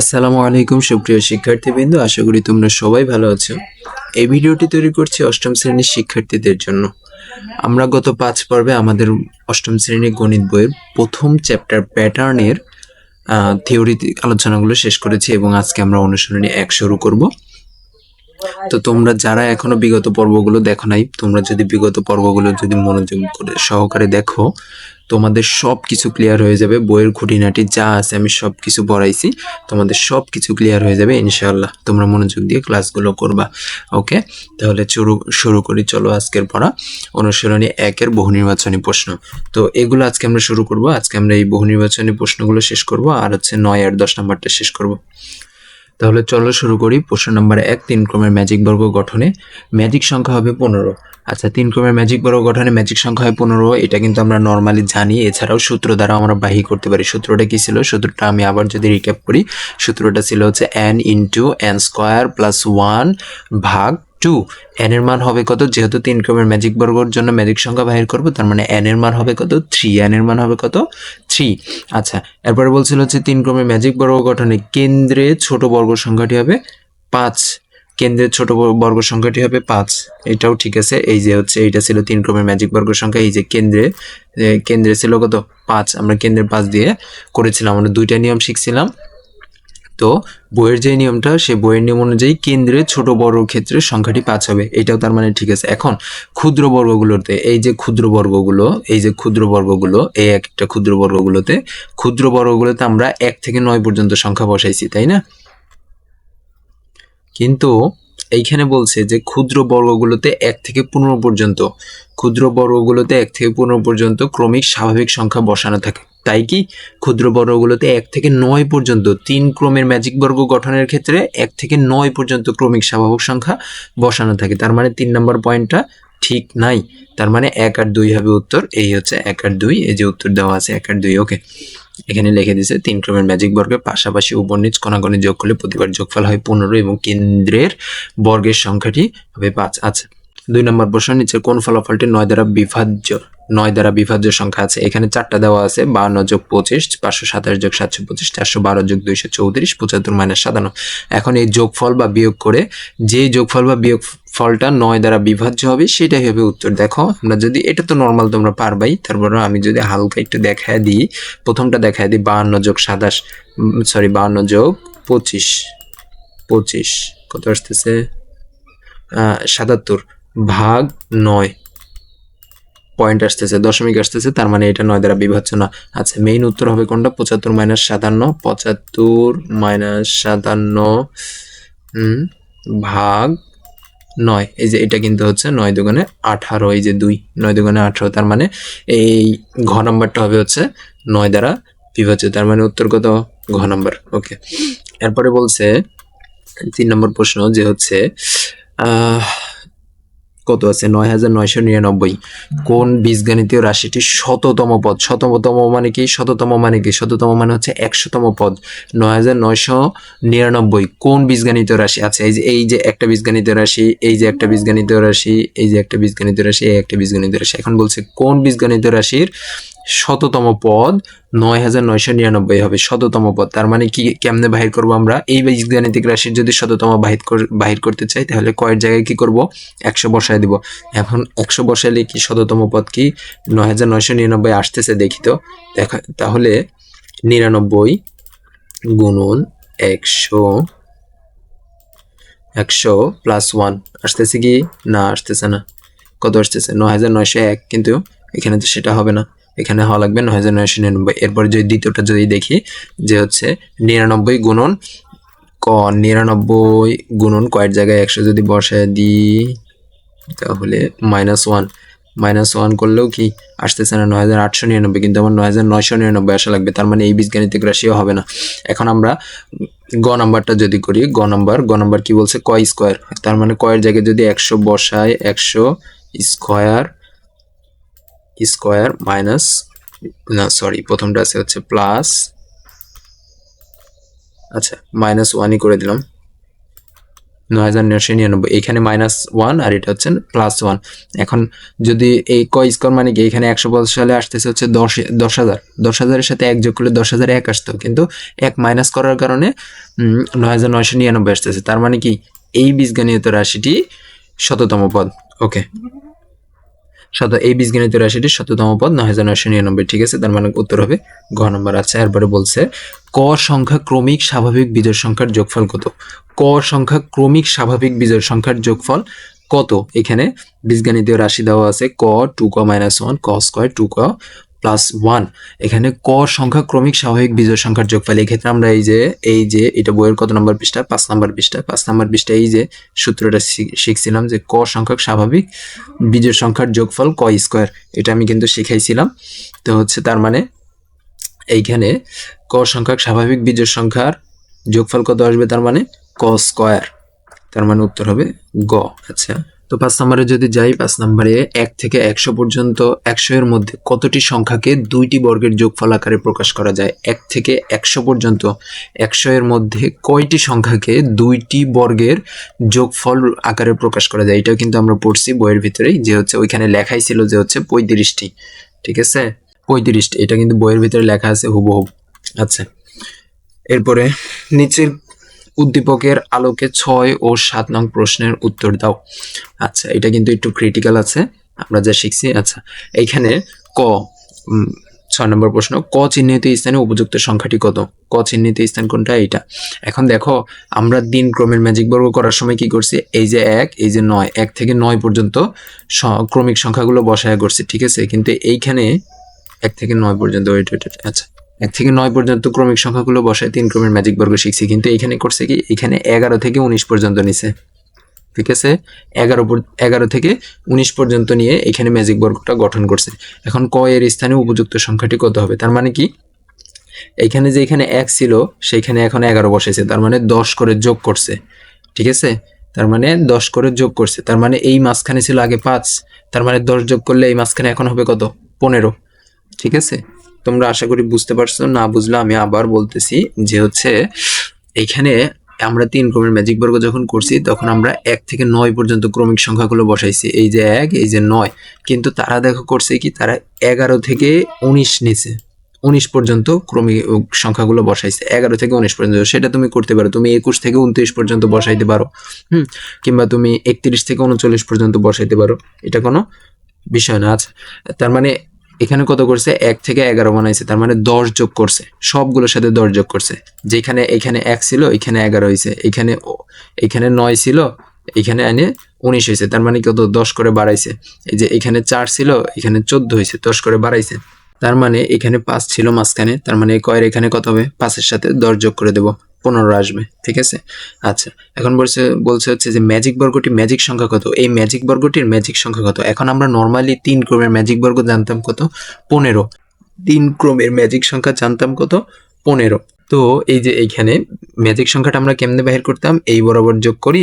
আসসালামু আলাইকুম, সুপ্রিয় শিক্ষার্থীবৃন্দ। আশা করি তোমরা সবাই ভালো আছো। এই ভিডিওটি তৈরি করছি অষ্টম শ্রেণির শিক্ষার্থীদের জন্য। আমরা গত পাঁচ পর্বে আমাদের অষ্টম শ্রেণির গণিত বইয়ের প্রথম চ্যাপ্টার প্যাটার্নের থিওরি আলোচনাগুলো শেষ করেছি এবং আজকে আমরা অনুসরণী এক শুরু করব। তো তোমরা যারা এখনও বিগত পর্বগুলো দেখো নাই, তোমরা যদি বিগত পর্বগুলো যদি মনোযোগ করে সহকারে দেখো তোমাদের সব কিছু ক্লিয়ার হয়ে যাবে, বইয়ের খুঁটিনাটি যা আছে আমি সব কিছু পড়াইছি, তোমাদের সব কিছু ক্লিয়ার হয়ে যাবে ইনশাআল্লাহ। তোমরা মনোযোগ দিয়ে ক্লাসগুলো করবা ওকে তাহলে শুরু শুরু করি, চলো আজকের পড়া। অনুশীলনী একের বহু নির্বাচনী প্রশ্ন। তো এগুলো আজকে আমরা শুরু করব, আজকে আমরা এই বহু নির্বাচনী প্রশ্নগুলো শেষ করব, আর হচ্ছে নয় আর দশ নাম্বারটা শেষ করব। তাহলে চলো শুরু করি। প্রশ্ন নাম্বার এক, তিন ক্রমের ম্যাজিক বর্গ গঠনে ম্যাজিক সংখ্যা হবে পনেরো। আচ্ছা তিন ক্রমের ম্যাজিক বর্গ গঠনে ম্যাজিক সংখ্যা হয় পনেরো, এটা কিন্তু আমরা নর্মালি জানি। এছাড়াও সূত্র দ্বারা আমরা বাহি করতে পারি। সূত্রটা কী ছিল? সূত্রটা আমি আবার যদি রিক্যাপ করি, সূত্রটা ছিল হচ্ছে n into n square plus one ভাগ টু এন এর মান হবে কত? যেহেতু তিন ক্রমের ম্যাজিক বর্গর জন্য ম্যাজিক সংখ্যা বাহির করব, তার মানে এন এর মান হবে কত? থ্রি এন এর মান হবে কত? থ্রি আচ্ছা এরপরে বলছিল হচ্ছে তিন ক্রমের ম্যাজিক বর্গ গঠনে কেন্দ্রে ছোট বর্গ সংখ্যাটি হবে পাঁচ। কেন্দ্রের ছোট বর্গ সংখ্যাটি হবে পাঁচ। এটাও ঠিক আছে। এই যে হচ্ছে, এইটা ছিল তিন ক্রমের ম্যাজিক বর্গ সংখ্যা। এই যে কেন্দ্রে কেন্দ্রে ছিল কত? পাঁচ। আমরা কেন্দ্রের পাঁচ দিয়ে করেছিলাম। আমরা দুইটা নিয়ম শিখছিলাম। তো বইয়ের যে নিয়মটা সে বইয়ের নিয়ম অনুযায়ী কেন্দ্রে ছোট বড় ক্ষেত্রে সংখ্যাটি পাঁচ হবে। এটাও তার মানে ঠিক আছে। এখন ক্ষুদ্র বর্গগুলোতে, এই যে ক্ষুদ্র বর্গগুলো, এই যে ক্ষুদ্র বর্গগুলো, এই একটা ক্ষুদ্র বর্গগুলোতে ক্ষুদ্র বর্গগুলোতে আমরা এক থেকে নয় পর্যন্ত সংখ্যা বসাইছি, তাই না? কিন্তু এইখানে বলছে যে ক্ষুদ্র বর্গগুলোতে এক থেকে পনেরো পর্যন্ত, ক্ষুদ্র বর্গগুলোতে এক থেকে পনেরো পর্যন্ত ক্রমিক স্বাভাবিক সংখ্যা বসানো থাকে। তাই কি? ক্ষুদ্র বর্গগুলোতে এক থেকে নয় পর্যন্ত তিন ক্রমের ম্যাজিক বর্গ গঠনের ক্ষেত্রে এক থেকে নয় পর্যন্ত ক্রমিক স্বাভাবিক সংখ্যা বসানো থাকে। তার মানে তিন নম্বর পয়েন্টটা ঠিক নাই। তার মানে এক আর দুই হবে উত্তর। এই হচ্ছে এক আর দুই। এই যে উত্তর দেওয়া আছে এক আর দুই ওকে এখানে লিখে দিয়েছে তিন ক্রমের ম্যাজিক বর্গের পাশাপাশি উপর নিচ কোনাগণে যোগ করলে প্রতিবার যোগফল হয় পনেরো এবং কেন্দ্রের বর্গের সংখ্যাটি হবে পাঁচ। আচ্ছা দুই নম্বর প্রশ্ন নিচে কোন ফলাফলটি নয় দ্বারা বিভাজ্য? নয় দ্বারা বিভাজ্য সংখ্যা আছে। এখানে চারটা দেওয়া আছে বান্ন যোগ পঁচিশ, পাঁচশো সাতাশ যোগ সাতশো পঁচিশ, চারশো বারো যোগ দুইশো চৌত্রিশ, পঁচাত্তর মাইনাস সাতান্ন। এখন এই যোগফল বা বিয়োগ করে যে যোগফল বা বিয়োগ ফলটা নয় দ্বারা বিভাজ্য হবে, সেটাই হবে উত্তর। দেখো, আমরা যদি, এটা তো নর্মাল তোমরা পারবাই। তারপরে আমি যদি হালকা একটু দেখায় দিই, প্রথমটা দেখায় দিই, বাহান্ন যোগ সাতাশ সরি বাহান্ন যোগ পঁচিশ। পঁচিশ, কত আসতেছে? সাতাত্তর, ভাগ নয়। পয়েন্ট আসতেছে দশমিক আসতেছে তার মানে এটা নয় দ্বারা বিভাজ্য না। আচ্ছা মেইন উত্তর হবে কোনটা? পঁচাত্তর মাইনাস সাতান্ন পঁচাত্তর মাইনাস সাতান্ন ভাগ নয়। এই যে এটা কিন্তু হচ্ছে নয় দোকানে আঠারো এই যে দুই নয় দোকানে আঠারো তার মানে এই ঘ নাম্বারটা হবে হচ্ছে নয় দ্বারা বিভাজ্য তার মানে উত্তর কত? ঘ নাম্বার ওকে। এরপরে বলছে তিন নম্বর প্রশ্ন যে হচ্ছে আহ, কত আছে? নয় হাজার নয়শো নিরানব্বই। কোন বীজগণিতীয় রাশিটি শততম পদ? শততম মানে কি? শততম মানে কি? শততম মানে হচ্ছে একশোতম পদ। নয় হাজার নয়শো নিরানব্বই। কোন বীজগণিতীয় রাশি? আছে এই যে এই যে একটা বীজগণিতীয় রাশি, এই যে একটা বীজগণিতীয় রাশি, এই যে একটা বীজগণিতীয় রাশি, এই একটা বীজগণিতীয় রাশি। এখন বলছে কোন বীজগণিতীয় রাশির শততম পদ নয় হাজার নয়শো নিরানব্বই হবে শততম পদ। তার মানে কি, কেমনে বাহির করব আমরা? এই বীজগাণিতিক রাশির যদি শততম বাহির বাহির করতে চাই, তাহলে কয়ের জায়গায় কি করব? একশো বসায় দিব। এখন একশো বসাইলে কি শততম পদ কি? নয় হাজার নয়শো নিরানব্বই আসতেছে, দেখি তো। দেখা, তাহলে নিরানব্বই গুণন একশো একশো প্লাস ওয়ান আসতেছে কি? না, আসতেছে না। কত আসতেছে? নয় হাজার নয়শো এক, কিন্তু এখানে তো সেটা হবে না। এখানে হওয়া লাগবে নয় হাজার নয়শো নিরানব্বই। এরপরে যদি দ্বিতীয়টা যদি দেখি, যে হচ্ছে নিরানব্বই গুণন ক, নিরানব্বই গুণন কয়ের জায়গায় একশো যদি বসায় দিই, তাহলে মাইনাস ওয়ান মাইনাস ওয়ান করলেও কি আসতেছে না, নয় হাজার আটশো নিরানব্বই, কিন্তু আমার নয় হাজার নয়শো নিরানব্বই আসা লাগবে। তার মানে এই বীজগাণিতিক রাশিও হবে না। এখন আমরা গ নাম্বারটা যদি করি, গ নাম্বার গ নাম্বার কি বলছে? কয় স্কোয়ার তার মানে কয়ের জায়গায় যদি একশো বসায় একশো স্কোয়ার স্কোয়ার মাইনাস, না সরি প্রথমটা আছে হচ্ছে প্লাস আচ্ছা মাইনাস ওয়ানই করে দিলাম। নয় হাজার নয়শো নিরানব্বই, এখানে মাইনাস ওয়ান আর এটা হচ্ছে প্লাস ওয়ান। এখন যদি এই ক স্কোর মানে কি? এখানে একশো পঞ্চাশ সালে আসতেছে হচ্ছে দশ দশ হাজার। দশ হাজারের সাথে এক যোগ করলে দশ হাজার এক আসতো। কিন্তু এক মাইনাস করার কারণে নয় হাজার নয়শো নিরানব্বই আসতেছে। তার মানে কি? এই বীজগণিত রাশিটি শততম পদ। ওকে। শত এই বীজগণিত রাশিটি শততম পদ নয় হাজার নয়শো নিরানব্বই। ঠিক আছে? তার মানে উত্তর হবে ঘ নম্বর। আছে এরপরে বলছে, ক সংখ্যা ক্রমিক স্বাভাবিক বীজের সংখ্যার যোগফল কত? ক সংখ্যা ক্রমিক স্বাভাবিক বীজের সংখ্যার যোগফল কত? এখানে বীজগণিতীয় রাশি দেওয়া আছে, ক টু ক মাইনাস ওয়ান, ক স্কোয়ার টু ক প্লাস ওয়ান এখানে ক সংখ্যা ক্রমিক স্বাভাবিক বিজোড় সংখ্যার যোগফল। এক্ষেত্রে আমরা এই যে এই যে, এটা বইয়ের কত নম্বর পৃষ্ঠা? পাঁচ নম্বর পৃষ্ঠা। পাঁচ নম্বর পৃষ্ঠা, এই যে সূত্রটা শিখছিলাম যে ক সংখ্যক স্বাভাবিক বিজোড় সংখ্যার যোগফল ক স্কোয়ার এটা আমি কিন্তু শিখাইছিলাম। তো হচ্ছে তার মানে এইখানে ক সংখ্যক স্বাভাবিক বিজোড় সংখ্যার যোগফল কত আসবে? তার মানে ক স্কোয়ার তার মানে উত্তর হবে গ। আচ্ছা। তো পাঁচ নম্বরে যদি যাই, পাঁচ নম্বরে এক থেকে একশো পর্যন্ত একশো এর মধ্যে কতটি সংখ্যাকে দুইটি বর্গের যোগফল আকারে প্রকাশ করা যায়? এক থেকে একশো পর্যন্ত একশো এর মধ্যে কয়টি সংখ্যাকে দুইটি বর্গের যোগফল আকারে প্রকাশ করা যায়? এটাও কিন্তু আমরা পড়ছি বইয়ের ভিতরেই যে হচ্ছে ওইখানে লেখাই ছিল যে হচ্ছে পঁয়ত্রিশটি। ঠিক আছে? পঁয়ত্রিশটি। এটা কিন্তু বইয়ের ভিতরে লেখা আছে হুবহু। আচ্ছা। এরপরে নিচের উদ্দীপকের আলোকে ছয় ও সাত নং প্রশ্নের উত্তর দাও। আচ্ছা এটা কিন্তু একটু ক্রিটিক্যাল আছে আমরা যা শিখছি আচ্ছা এইখানে ক ছয় নম্বর প্রশ্ন ক চিহ্নিত স্থানে উপযুক্ত সংখ্যাটি কত? ক চিহ্নিত স্থান কোনটা? এইটা। এখন দেখো আমরা দিন ক্রমের ম্যাজিক বর্গ করার সময় কি করছি? এই যে এক এই যে নয় এক থেকে নয় পর্যন্ত ক্রমিক সংখ্যাগুলো বসায় করছি ঠিক আছে? কিন্তু এইখানে এক থেকে নয় পর্যন্ত ওয়েট ওয়েট, আচ্ছা এক থেকে নয় পর্যন্ত ক্রমিক সংখ্যাগুলো বসায় তিন ক্রমের ম্যাজিক বর্গ শিখছি, কিন্তু এখানে করছে কি? এখানে এগারো থেকে উনিশ পর্যন্ত নিছে। ঠিক আছে? এগারো এগারো থেকে উনিশ পর্যন্ত নিয়ে এখানে ম্যাজিক বর্গটা গঠন করছে। এখন ক এর স্থানে উপযুক্ত সংখ্যাটি কত হবে? তার মানে কি? এখানে যে এখানে এক ছিল সেইখানে এখন এগারো বসেছে, তার মানে দশ করে যোগ করছে। ঠিক আছে? তার মানে দশ করে যোগ করছে। তার মানে এই মাঝখানে ছিল আগে পাঁচ, তার মানে দশ যোগ করলে এই মাঝখানে এখন হবে কত? পনেরো। ঠিক আছে? তোমরা আশা করি বুঝতে পারছ, না বুঝলে আমি আবার বলতেছি যে হচ্ছে এইখানে আমরা তিন ক্রমের ম্যাজিক বর্গ যখন করছি, তখন আমরা এক থেকে নয় পর্যন্ত ক্রমিক সংখ্যাগুলো বসাইছি। এই যে এক, এই যে নয়। কিন্তু তারা দেখো করছে কি, তারা এগারো থেকে উনিশ নিচে, উনিশ পর্যন্ত ক্রমিক সংখ্যাগুলো বসাইছে। এগারো থেকে উনিশ পর্যন্ত, সেটা তুমি করতে পারো। তুমি একুশ থেকে উনত্রিশ পর্যন্ত বসাইতে পারো, হুম? কিংবা তুমি একত্রিশ থেকে উনচল্লিশ পর্যন্ত বসাইতে পারো। এটা কোনো বিষয় না। আচ্ছা তার মানে এখানে কত করছে? এক থেকে এগারো বানাইছে, তার মানে দশ যোগ করছে। সবগুলোর সাথে দশ যোগ করছে। যেখানে এখানে এক ছিল, এখানে এগারো হয়েছে এখানে এখানে নয় ছিল, এখানে এনে উনিশ হয়েছে তার মানে কত? দশ করে বাড়াইছে। এই যে এখানে চার ছিল, এখানে চোদ্দ হয়েছে দশ করে বাড়াইছে। তার মানে এখানে পাঁচ ছিল মাঝখানে। তার মানে কয়ের এখানে কত হবে? পাঁচের সাথে দশ যোগ করে দেবো। পনেরো আসবে, ঠিক আছে? আচ্ছা এখন বলছে বলছে হচ্ছে যে ম্যাজিক বর্গটি ম্যাজিক সংখ্যা কত? এই ম্যাজিক বর্গটির ম্যাজিক সংখ্যা কত? এখন আমরা নর্মালি তিন ক্রমের ম্যাজিক বর্গ জানতাম কত? পনেরো। তিন ক্রমের ম্যাজিক সংখ্যা জানতাম কত? পনেরো। তো এই যে এইখানে ম্যাজিক সংখ্যাটা আমরা কেমনে বাহির করতাম? এই বরাবর যোগ করি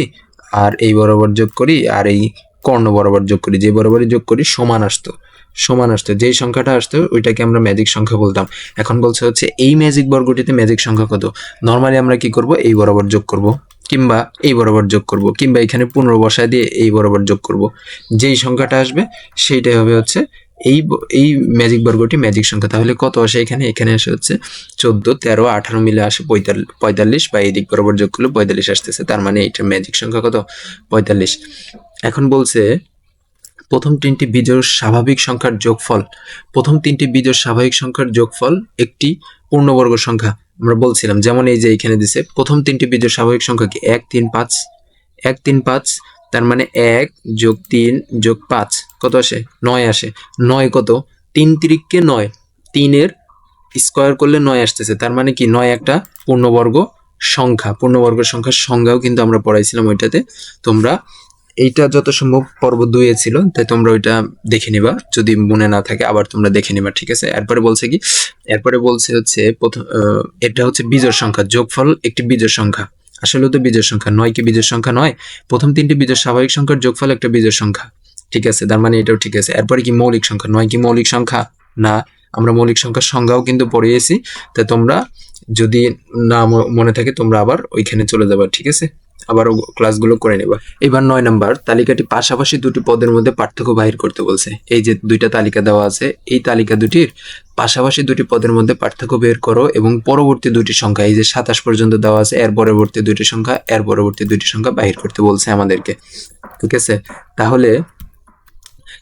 আর এই বরাবর যোগ করি আর এই কর্ণ বরাবর যোগ করি। যে বরাবরই যোগ করি, সমান আসতো। সমান আসতো, যেই সংখ্যাটা আসতো ওইটাকে আমরা ম্যাজিক সংখ্যা বলতাম। এখন বলছে হচ্ছে এই ম্যাজিক বর্গটিতে ম্যাজিক সংখ্যা কত? নর্মালি আমরা কি করব? এই বরাবর যোগ করব। কিংবা এই বরাবর যোগ করব। কিংবা এখানে পনেরো বসায় দিয়ে এই বরাবর যোগ করব। যেই সংখ্যাটা আসবে সেইটাই হবে হচ্ছে এই এই ম্যাজিক বর্গটি ম্যাজিক সংখ্যা। তাহলে কত আসে এখানে? এখানে আসে হচ্ছে চোদ্দ, তেরো, আঠারো মিলে আসে পঁয়তাল্লিশ বা এই দিক বরাবর যোগ করলে পঁয়তাল্লিশ আসতেছে। তার মানে এইটার ম্যাজিক সংখ্যা কত? পঁয়তাল্লিশ। এখন বলছে প্রথম তিনটি বিজোড় স্বাভাবিক সংখ্যার যোগফল। প্রথম তিনটি বিজোড় স্বাভাবিক সংখ্যার যোগফল একটি পূর্ণবর্গ সংখ্যা। আমরা বলছিলাম, যেমন এই যে এখানে দিছে, প্রথম তিনটি বিজোড় স্বাভাবিক সংখ্যা কি এক, তিন, পাঁচ। এক, তিন, পাঁচ, তার মানে এক যোগ তিন যোগ পাঁচ। কত আসে? নয় আসে। নয় কত? তিন তিরিককে নয়। তিনের স্কোয়ার করলে নয় আসতেছে, তার মানে কি? নয় একটা পূর্ণবর্গ সংখ্যা। পূর্ণবর্গ সংখ্যার সংজ্ঞাও কিন্তু আমরা পড়াইছিলাম ওইটাতে। তোমরা এইটা যত সম্ভব পর্ব দুইয়ে ছিল, তাই তোমরা ওইটা দেখে নিবা। যদি মনে না থাকে, আবার তোমরা দেখে নিবা, ঠিক আছে? এরপরে বলছে কি? এরপরে বলছে হচ্ছে, প্রথম এটা হচ্ছে বীজের সংখ্যা। যোগফল একটি বীজের সংখ্যা। আসলে তো বীজের সংখ্যা। নয় কি বীজের সংখ্যা নয়। প্রথম তিনটি বীজের স্বাভাবিক সংখ্যার যোগফল একটা বীজের সংখ্যা। ঠিক আছে? তার মানে এটাও ঠিক আছে। এরপরে কি মৌলিক সংখ্যা? নয় কি মৌলিক সংখ্যা? না। আমরা মৌলিক সংখ্যার সংজ্ঞাও কিন্তু পড়িয়েছি। তাই তোমরা যদি না মনে থাকে, তোমরা আবার ওইখানে চলে যাবা, ঠিক আছে? আবারও ক্লাসগুলো করে নেবা। এবার নয় নাম্বার, তালিকাটি পাশাপাশি দুটি পদের মধ্যে পার্থক্য বাহির করতে বলছে। এই যে দুইটা তালিকা দেওয়া আছে, এই তালিকা দুটির পাশাপাশি দুটি পদের মধ্যে পার্থক্য বের করো এবং পরবর্তী দুটি সংখ্যা, এই যে সাতাশ পর্যন্ত দেওয়া আছে, এর পরবর্তী দুটি সংখ্যা, এর পরবর্তী দুটি সংখ্যা বাহির করতে বলছে আমাদেরকে। ঠিক আছে? তাহলে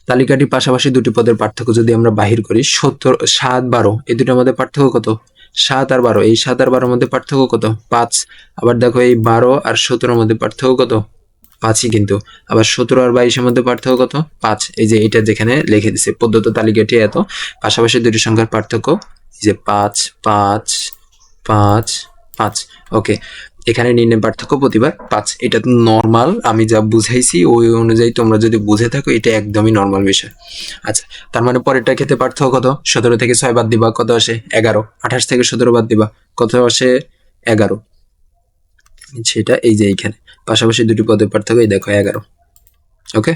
তালিকাটি পাশাপাশি দুটি পদের পার্থক্য যদি আমরা বাহির করি, সত্তর, সাত, বারো, এই দুটোর মধ্যে পার্থক্য কত? সাত আর বারো। এই সাত আর বারোর মধ্যে পার্থক্য কত? পাঁচ। আবার দেখো এই বারো আর সতেরোর মধ্যে পার্থক্য কত? পাঁচই কিন্তু। আবার সতেরো আর বাইশের মধ্যে পার্থক্য কত? পাঁচ। এই যে এটা যেখানে লিখে দিছে, পদ্ধত তালিকাটি এত। পাশাপাশি দুটি সংখ্যার পার্থক্য, এই যে পাঁচ পাঁচ পাঁচ পাঁচ। ওকে। এখানে নির্ণয় পার্থক্য প্রতিবার পাঁচ। এটা তো নর্মাল আমি যা বুঝাইছি ওই অনুযায়ী তোমরা যদি বুঝে থাকো, এটা একদমই নর্মাল বিষয়। আচ্ছা তার মানে পরেরটা ক্ষেত্রে পার্থক্য কত? সতেরো থেকে ছয় বাদ দিবা, কত আসে? এগারো। আঠাশ থেকে সতেরো বাদ দিবা, কত আসে? এগারো। সেটা এই যে এইখানে। পাশাপাশি দুটি পদের পার্থক্য এই দেখো, এগারো। ওকে?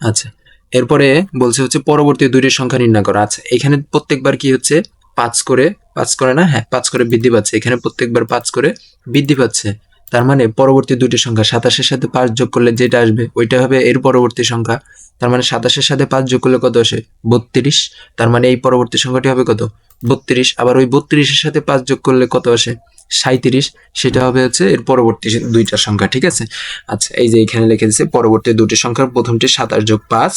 আচ্ছা এরপরে বলছে হচ্ছে পরবর্তী দুইটির সংখ্যা নির্ণয় করা। আচ্ছা এখানে প্রত্যেকবার কি হচ্ছে? পাঁচ করে পাঁচ করে না? হ্যাঁ পাঁচ করে বৃদ্ধি পাচ্ছে। এখানে প্রত্যেকবার পাঁচ করে বৃদ্ধি পাচ্ছে। তার মানে পরবর্তী দুটি সংখ্যা, সাতাশের সাথে পাঁচ যোগ করলে যেটা আসবে, ওইটা হবে এর পরবর্তী সংখ্যা। তার মানে সাতাশের সাথে পাঁচ যোগ করলে কত আসে? বত্রিশ। তার মানে এই পরবর্তী সংখ্যাটি হবে কত? বত্রিশ। আবার ওই বত্রিশের সাথে পাঁচ যোগ করলে কত আসে? সাঁত্রিশ সেটা হবে হচ্ছে এর পরবর্তী দুইটা সংখ্যা, ঠিক আছে? আচ্ছা এই যে এখানে লিখে দিচ্ছে পরবর্তী দুটি সংখ্যার প্রথমটি সাতাশ যোগ পাঁচ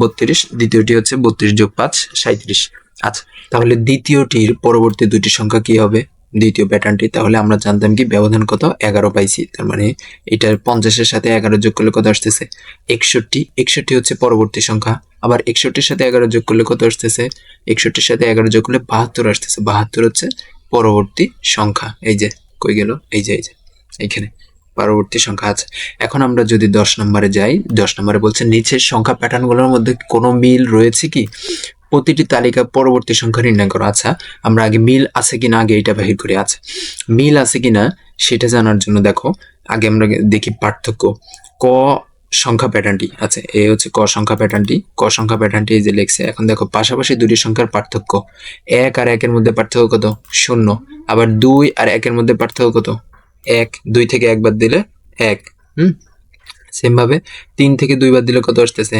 বত্রিশ। দ্বিতীয়টি হচ্ছে বত্রিশ যোগ পাঁচ সাঁত্রিশ আচ্ছা তাহলে দ্বিতীয়টির পরবর্তী দুটি সংখ্যা কি হবে? দ্বিতীয় প্যাটার্নটি তাহলে আমরা জানতাম কি ব্যবধান কত? এগারো পাইছি, তার মানে এটার পঞ্চাশের সাথে এগারো যোগ করলে কত আসতেছে? একষট্টি একষট্টি হচ্ছে পরবর্তী সংখ্যা, আবার একষট্টির সাথে এগারো যোগ করলে কত আসতেছে? একষট্টির সাথে এগারো যোগ করলে বাহাত্তর আসতেছে, বাহাত্তর হচ্ছে পরবর্তী সংখ্যা, এই যে, কই গেল? এই যে এই যে, এইখানে, পরবর্তী সংখ্যা আছে এখন আমরা যদি দশ নম্বরে যাই, দশ নম্বরে বলছে নিচের সংখ্যা প্যাটার্নগুলোর মধ্যে কোনো মিল রয়েছে কি? প্রতিটি তালিকা পরবর্তী সংখ্যা নির্ণয় করা। আচ্ছা আমরা আগে মিল আছে কিনা আগে এটা বাহির করে। আছে মিল আছে কিনা সেটা জানার জন্য দেখো, আগে আমরা দেখি পার্থক্য। ক সংখ্যা প্যাটার্নটি আচ্ছা এ হচ্ছে ক সংখ্যা প্যাটার্নটি ক সংখ্যা প্যাটার্নটি যে লেখছে, এখন দেখো পাশাপাশি দুটি সংখ্যার পার্থক্য। এক আর একের মধ্যে পার্থক্য কত? শূন্য। আবার দুই আর একের মধ্যে পার্থক্য কত? এক। দুই থেকে একবার দিলে এক। হুম? সেমভাবে তিন থেকে দুই বার দিলে কত আসতেছে?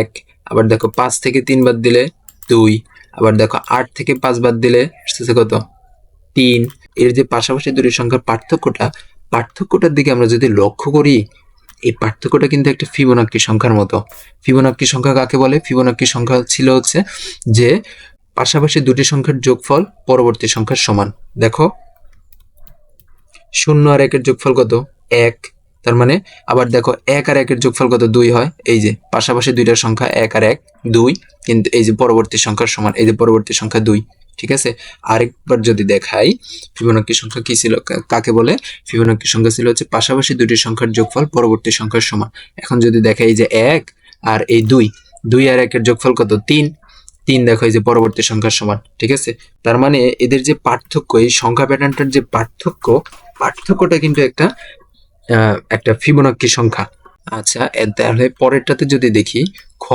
এক। আবার দেখো পাঁচ থেকে তিন বার দিলে দুই, আবার দেখো আট থেকে পাঁচ বার দিলে আসতেছে কত? তিন। এর যে পাশাপাশি দুটি সংখ্যার পার্থক্যটা, পার্থক্যটার দিকে আমরা যদি লক্ষ্য করি, এই পার্থক্যটা কিন্তু একটা ফিবোনাক্কি সংখ্যার মতো। ফিবোনাক্কি সংখ্যা কাকে বলে? ফিবোনাক্কি সংখ্যা ছিল হচ্ছে যে পাশাপাশি দুটি সংখ্যার যোগফল পরবর্তী সংখ্যার সমান। দেখো, শূন্য আর একের যোগফল কত? এক। তার মানে আবার দেখো, এক আর একের যোগফল কত? দুই হয়। এই যে, পাশাপাশি দুইটার সংখ্যা এক আর এক, দুই। কিন্তু এই যে পরবর্তী সংখ্যার সমান, এই যে পরবর্তী সংখ্যা দুই, ঠিক আছে? আরেকবার যদি দেখাই ফিবোনাক্কি সংখ্যা কি ছিল? কাকে বলে? ফিবোনাক্কি সংখ্যা ছিল হচ্ছে পাশাপাশি দুটি সংখ্যার যোগফল পরবর্তী সংখ্যার সমান। এখন যদি দেখাই যে এক আর এই দুই দুই আর একের যোগফল কত? তিন। তিন দেখো, এই যে পরবর্তী সংখ্যার সমান, ঠিক আছে? তার মানে এদের যে পার্থক্য, এই সংখ্যা প্যাটার্নটার যে পার্থক্য, পার্থক্যটা কিন্তু একটা একটা ফিবোনাক্কি সংখ্যা। আচ্ছা তাহলে পরেরটাতে যদি দেখি, খ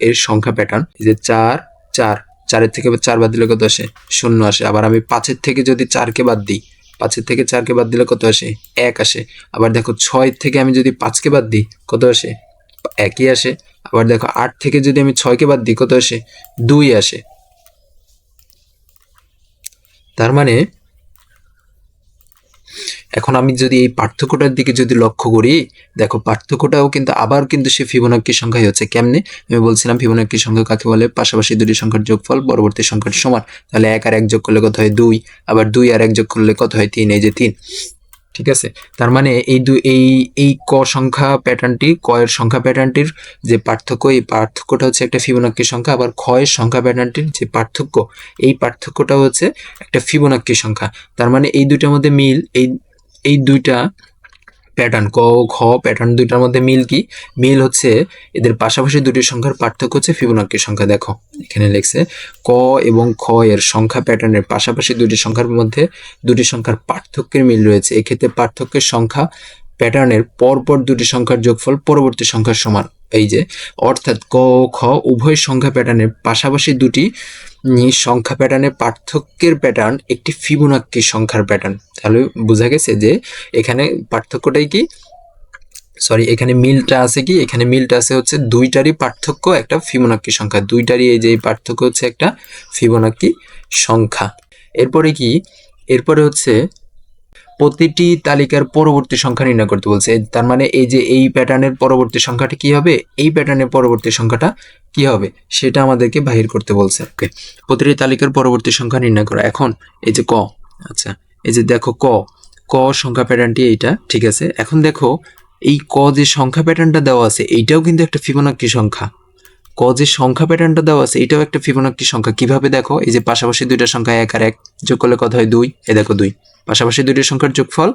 এর সংখ্যা প্যাটার্ন যে চার চার, চারের থেকে চার বাদ দিলে কত আসে? শূন্য আসে। আবার আমি পাঁচের থেকে যদি চারকে বাদ দিই, পাঁচের থেকে চারকে বাদ দিলে কত আসে? এক আসে। আবার দেখো ছয় থেকে আমি যদি পাঁচকে বাদ দিই, কত আসে? একই আসে। আবার দেখো আট থেকে যদি আমি ছয়কে বাদ দিই, কত আসে? দুই আসে। তার মানে এখন আমি যদি এই পার্থক্যটার দিকে যদি লক্ষ্য করি, দেখো পার্থক্যটাও কিন্তু আবার কিন্তু সে ফিবোনাক্কি সংখ্যাই হচ্ছে কেমনে? আমি বলছিলাম ফিবোনাক্কি সংখ্যা কাকে বলে? পাশাপাশি দুটি সংখ্যার যোগফল পরবর্তী সংখ্যার সমান। তাহলে এক আর এক যোগ করলে কত হয়? দুই। আবার দুই আর এক যোগ করলে কত হয়? তিন। এই যে তিন। ঠিক আছে? তার মানে এই দুই এই এই ক সংখ্যা প্যাটার্নটি ক এর সংখ্যা প্যাটার্নটির যে পার্থক্য, এই পার্থক্যটা হচ্ছে একটা ফিবোনাক্কি সংখ্যা। আবার এর সংখ্যা প্যাটার্নটির যে পার্থক্য, এই পার্থক্যটা হচ্ছে একটা ফিবোনাক্কি সংখ্যা। তার মানে এই দুইটার মধ্যে মিল, এই এই দুইটা প্যাটার্ন ক খ প্যাটার্ন দুইটার মধ্যে মিল কি? মিল হচ্ছে এদের পাশাপাশি দুটি সংখ্যার পার্থক্য হচ্ছে ফিবোনাক্কি সংখ্যা। দেখো, এখানে লেখছে ক এবং খ এর সংখ্যা প্যাটার্নের পাশাপাশি দুটি সংখ্যার মধ্যে দুটি সংখ্যার পার্থক্যের মিল রয়েছে। এক্ষেত্রে পার্থক্যের সংখ্যা প্যাটার্নের পরপর দুটি সংখ্যার যোগফল পরবর্তী সংখ্যার সমান। এই যে, অর্থাৎ ক খ উভয় সংখ্যা প্যাটার্নের পাশাপাশি দুটি সংখ্যা প্যাটার্নের পার্থক্যের প্যাটার্ন একটি ফিবোনাক্কি সংখ্যার প্যাটার্ন তাহলে বোঝা গেছে যে এখানে পার্থক্যটাই কি? সরি এখানে মিলটা আছে কি? এখানে মিলটা আছে হচ্ছে দুইটারই পার্থক্য একটা ফিবোনাক্কি সংখ্যা। দুইটারই এই যে পার্থক্য হচ্ছে একটা ফিবোনাক্কি সংখ্যা। এরপরে কি? এরপরে হচ্ছে প্রতিটি তালিকার পরবর্তী সংখ্যা নির্ণয় করতে বলছে। তার মানে এই যে এই প্যাটার্নের পরবর্তী সংখ্যাটা কি হবে? এই প্যাটার্নের পরবর্তী সংখ্যাটা কি হবে? সেটা আমাদেরকে বাহির করতে বলছে। ওকে প্রতিটি তালিকার পরবর্তী সংখ্যা নির্ণয় করা। এখন এই যে ক আচ্ছা এই যে দেখো ক ক সংখ্যা প্যাটার্নটি এইটা, ঠিক আছে? এখন দেখো, এই ক যে সংখ্যা প্যাটার্নটা দেওয়া আছে, এইটাও কিন্তু একটা ফিবোনাক্কি সংখ্যা। ক যে সংখ্যা প্যাটার্নটা দেওয়া আছে, এটাও একটা ফিবোনাক্কি সংখ্যা। কীভাবে দেখো? এই যে পাশাপাশি দুইটা সংখ্যা এক আর এক, যোগ করলে কত হয়? দুই। এ দেখো দুই। পাশাপাশি দুইটি সংখ্যার যোগফল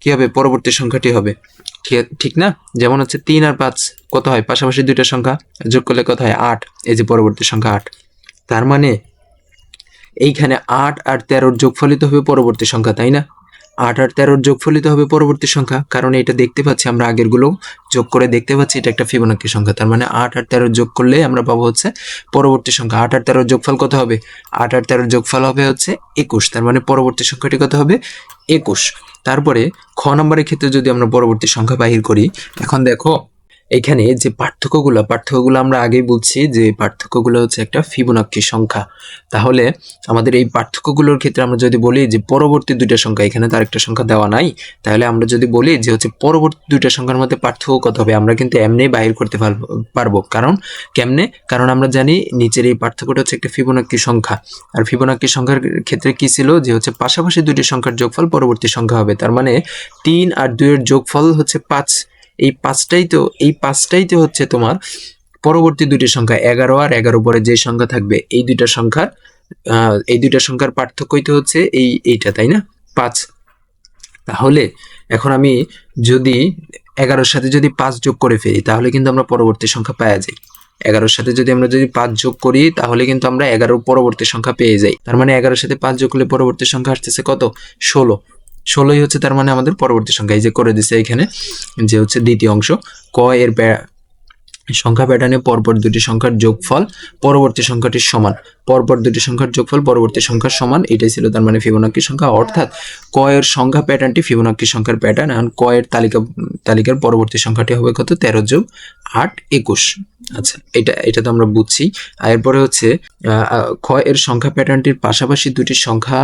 কি হবে? পরবর্তী সংখ্যাটি হবে। ঠিক- না? যেমন হচ্ছে তিন আর পাঁচ, কত হয়? পাশাপাশি দুইটা সংখ্যা, যোগ করলে কত হয়? আট। এই যে পরবর্তী সংখ্যা আট। তার মানে এইখানে আট আর তেরোর যোগফলিত হবে পরবর্তী সংখ্যা, তাই না? আট আর তেরোর যোগফলিত হবে পরবর্তী সংখ্যা, কারণ এটা দেখতে পাচ্ছি আমরা আগেরগুলো যোগ করে দেখতে পাচ্ছি এটা একটা ফিবোনাক্কি সংখ্যা। তার মানে আট আর তেরোর যোগ করলে আমরা পাবো হচ্ছে পরবর্তী সংখ্যা। আট আর তেরোর যোগফল কত হবে? আট আর তেরোর যোগফল হবে হচ্ছে একুশ। তার মানে পরবর্তী সংখ্যাটি কত হবে? একুশ। তারপরে খ নম্বরের ক্ষেত্রে যদি আমরা পরবর্তী সংখ্যা বাহির করি, এখন দেখো এখানে যে পার্থক্যগুলো পার্থক্যগুলো আমরা আগেই বলছি যে পার্থক্যগুলো হচ্ছে একটা ফিবোনাক্কি সংখ্যা। তাহলে আমাদের এই পার্থক্যগুলোর ক্ষেত্রে আমরা যদি বলি যে পরবর্তী দুইটা সংখ্যা, এখানে তার একটা সংখ্যা দেওয়া নাই, তাহলে আমরা যদি বলি যে হচ্ছে পরবর্তী দুইটা সংখ্যার মধ্যে পার্থক্য কত হবে, আমরা কিন্তু এমনি বাহির করতে পারব। কারণ কেমনে? কারণ আমরা জানি নিচের এই পার্থক্যটা হচ্ছে একটা ফিবোনাক্কি সংখ্যা। আর ফিবোনাক্কি সংখ্যার ক্ষেত্রে কি ছিল? যে হচ্ছে পাশাপাশি দুটি সংখ্যার যোগফল পরবর্তী সংখ্যা হবে। তার মানে তিন আর দুইয়ের যোগফল হচ্ছে পাঁচ। এই পাঁচটাই তো, এই পাঁচটাই তো হচ্ছে তোমার পরবর্তী দুটি সংখ্যা, এগারো আর এগারো পরে যে সংখ্যা থাকবে, এই দুইটা সংখ্যার এই দুইটা সংখ্যার পার্থক্যই তো হচ্ছে এই, এইটা, তাই না? পাঁচ। তাহলে এখন আমি যদি এগারোর সাথে যদি পাঁচ যোগ করে ফেলি, তাহলে কিন্তু আমরা পরবর্তী সংখ্যা পাওয়া যাই এগারোর সাথে যদি আমরা যদি পাঁচ যোগ করি, তাহলে কিন্তু আমরা এগারোর পরবর্তী সংখ্যা পেয়ে যাই। তার মানে এগারোর সাথে পাঁচ যোগ করলে পরবর্তী সংখ্যা আসতেছে কত? ষোলো। ষোলোই হচ্ছে তার মানে আমাদের পরবর্তী সংখ্যা, এই যে করে দিছে এখানে, যে হচ্ছে দ্বিতীয় অংশ, ক এর সংখ্যা প্যাটার্নে পরপর দুটি সংখ্যার যোগফল পরবর্তী সংখ্যাটির সমান। পরপর দুটি সংখ্যার যোগফল পরবর্তী সংখ্যার সমান, এটাই ছিল তার মানে ফিবোনাক্কি সংখ্যা। অর্থাৎ ক এর সংখ্যা প্যাটার্নটি ফিবোনাক্কি সংখ্যার প্যাটার্ন আর ক এর তালিকা, তালিকার পরবর্তী সংখ্যাটি হবে কত? তেরো যোগ আট, একুশ। আচ্ছা এটা এটা তো আমরা বুঝছি। এরপরে হচ্ছে খ এর সংখ্যা প্যাটার্নটির পাশাপাশি দুটি সংখ্যা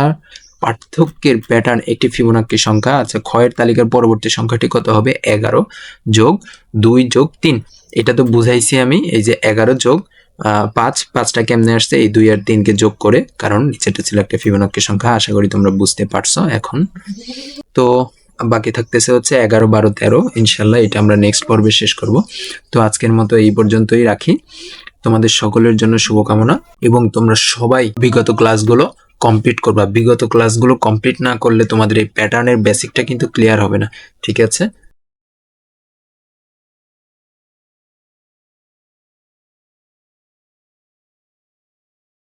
পার্থক্যের প্যাটার্ন একটি ফিবোনাক্কি সংখ্যা আচ্ছা ক্ষয়ের তালিকার পরবর্তী সংখ্যাটি কত হবে? এগারো যোগ দুই যোগ তিন। এটা তো বুঝাইছি আমি, এই যে এগারো যোগ পাঁচ, পাঁচটা কেমনে আসছে? এই দুই আর তিনকে যোগ করে, কারণ নিচেটা ছিল একটা ফিবোনাক্কি সংখ্যা, আশা করি তোমরা বুঝতে পারছ এখন। তো বাকি থাকতেছে হচ্ছে এগারো, বারো, তেরো। ইনশাল্লাহ এটা আমরা নেক্সট পর্বে শেষ করব। তো আজকের মতো এই পর্যন্তই রাখি। তোমাদের সকলের জন্য শুভকামনা এবং তোমরা সবাই বিগত ক্লাসগুলো কমপ্লিট করবা। বিগত ক্লাসগুলো কমপ্লিট না করলে তোমাদের এই প্যাটার্নের বেসিকটা কিন্তু ক্লিয়ার হবে না। ঠিক আছে?